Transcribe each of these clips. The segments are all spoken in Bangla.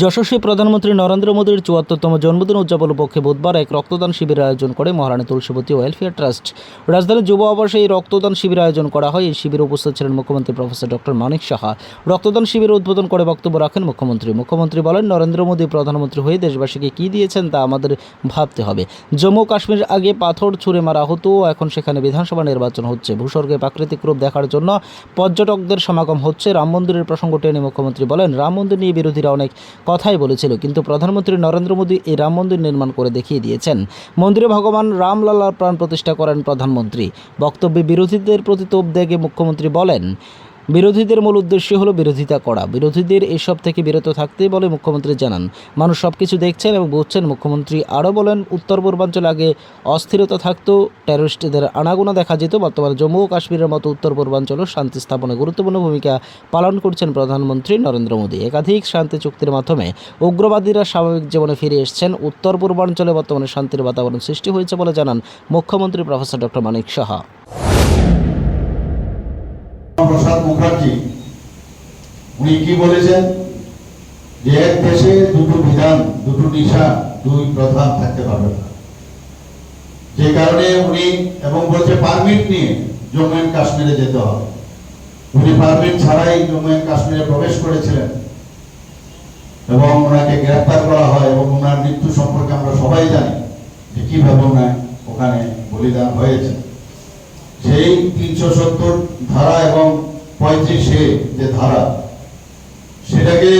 যশস্বী প্রধানমন্ত্রী নরেন্দ্র মোদীর চুয়াত্তরতম জন্মদিন উদযাপন উপলক্ষে বুধবার এক রক্তদান শিবিরের আয়োজন করে মহারানী তুলসীবতী ওয়েলফেয়ার ট্রাস্ট। রাজধানীর যুব আবাসে এই রক্তদান শিবির আয়োজন করা হয়। এই শিবিরে উপস্থিত ছিলেন মুখ্যমন্ত্রী প্রফেসর ডক্টর মানিক সাহা। রক্তদান শিবির উদ্বোধন করে বক্তব্য রাখেন মুখ্যমন্ত্রী। মুখ্যমন্ত্রী বলেন, নরেন্দ্র মোদী প্রধানমন্ত্রী হয়ে দেশবাসীকে কী দিয়েছেন তা আমাদের ভাবতে হবে। জম্মু কাশ্মীর আগে পাথর ছুঁড়ে মারা হতো, এখন সেখানে বিধানসভা নির্বাচন হচ্ছে। ভূস্বর্গে প্রাকৃতিক রূপ দেখার জন্য পর্যটকদের সমাগম হচ্ছে। রাম মন্দিরের প্রসঙ্গ টেনে মুখ্যমন্ত্রী বলেন, রাম মন্দির নিয়ে বিরোধীরা অনেক কথাই বলেছিল, কিন্তু প্রধানমন্ত্রী নরেন্দ্র মোদী এই রাম মন্দির নির্মাণ করে দেখিয়ে দিয়েছেন। মন্দিরে ভগবান রামলালার প্রাণ প্রতিষ্ঠা করেন প্রধানমন্ত্রী। বক্তব্যে বিরোধীদের প্রতি তোপ দেখে মুখ্যমন্ত্রী বলেন বিরোধীদের মূল উদ্দেশ্য হলো বিরোধিতা করা। বিরোধীদের এসব থেকে বিরত থাকতে বলে মুখ্যমন্ত্রী জানান। মানুষ সব কিছু দেখছেন এবং বুঝছেন, মুখ্যমন্ত্রী আরও বলেন, উত্তর পূর্বাঞ্চলে আগে অস্থিরতা থাকতো টেররিস্টদের আনাগোনা দেখা যেত, বর্তমানে জম্মু ও কাশ্মীরের মতো উত্তর পূর্বাঞ্চলও শান্তি স্থাপনে গুরুত্বপূর্ণ ভূমিকা পালন করছেন প্রধানমন্ত্রী নরেন্দ্র মোদী। একাধিক শান্তি চুক্তির মাধ্যমে উগ্রবাদীরা স্বাভাবিক জীবনে ফিরে এসেছেন। উত্তর পূর্বাঞ্চলে বর্তমানে শান্তির বাতাবরণ সৃষ্টি হয়েছে বলে জানান মুখ্যমন্ত্রী প্রফেসর ডক্টর মানিক সাহা। প্রসাদ মুখার্জি, উনি কি বলেছেন? যে এক দেশে দুটো বিধান, দুটো নিশা, দুই প্রধান থাকতে পারবে না। যে কারণে উনি এবং বলছে পারমিট নিয়ে জম্মু এন্ড কাশ্মীরে যেতে হবে। উনি পারমিট ছাড়াই জম্মু এন্ড কাশ্মীরে প্রবেশ করেছিলেন। এবং ওনাকে গ্রেফতার করা হয় এবং ওনার মৃত্যু সম্পর্কে আমরা সবাই জানি যে কীভাবে ওনার ওখানে বলিদান হয়েছে। সেই তিনশো সত্তর ধারা এবং পঁয়ত্রিশ যে ধারা, সেটাকে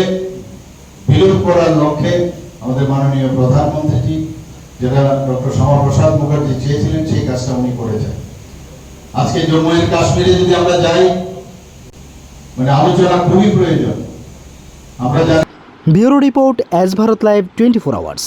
বিলোপ করার লক্ষ্যে আমাদের মাননীয় প্রধানমন্ত্রীজি, যেটা ডক্টর শ্যামাপ্রসাদ মুখার্জি চেয়েছিলেন, সেই কাজটা উনি করেছেন। আজকে জম্মু এন্ড কাশ্মীরে যদি আমরা যাই মানে আলোচনা খুবই প্রয়োজন। আমরা জানি bureau report as Bharat live twenty four hours.